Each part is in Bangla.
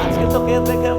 আজকে তোকে দেখে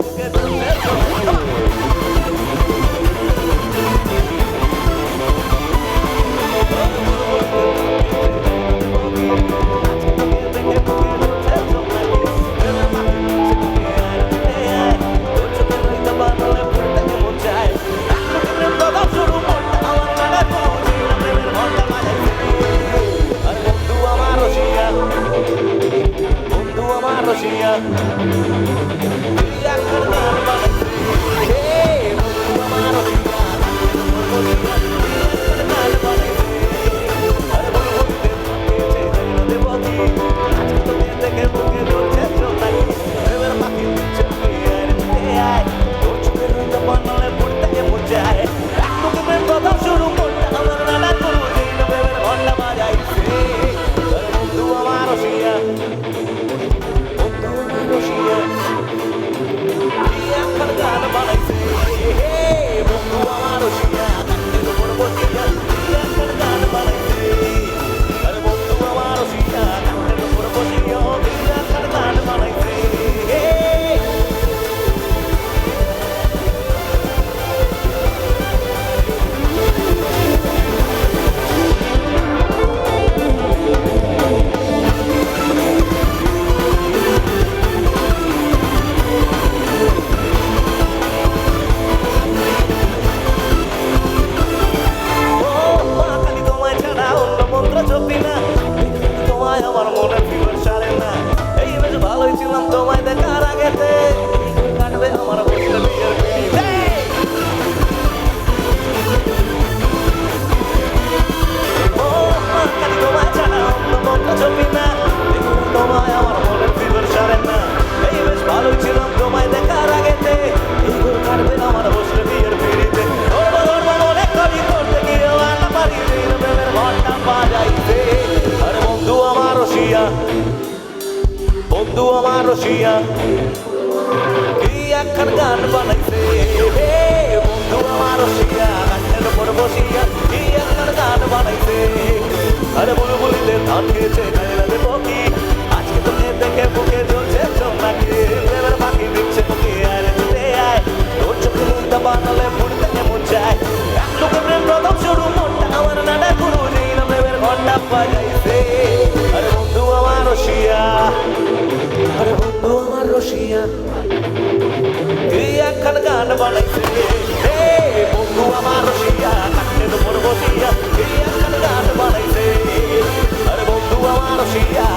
তু আমার রসিয়া কি একখান গান বানাইছে? হে বন্ধু আমার রসিয়া গানের উপর বসিয়া কি একখান গান বানাইছে? আরে বলে বলিতে ধান খেয়েছে আমার রসিয়া কান্নের উপর বসিয়া বানাইছে বন্ধু আমার রসিয়া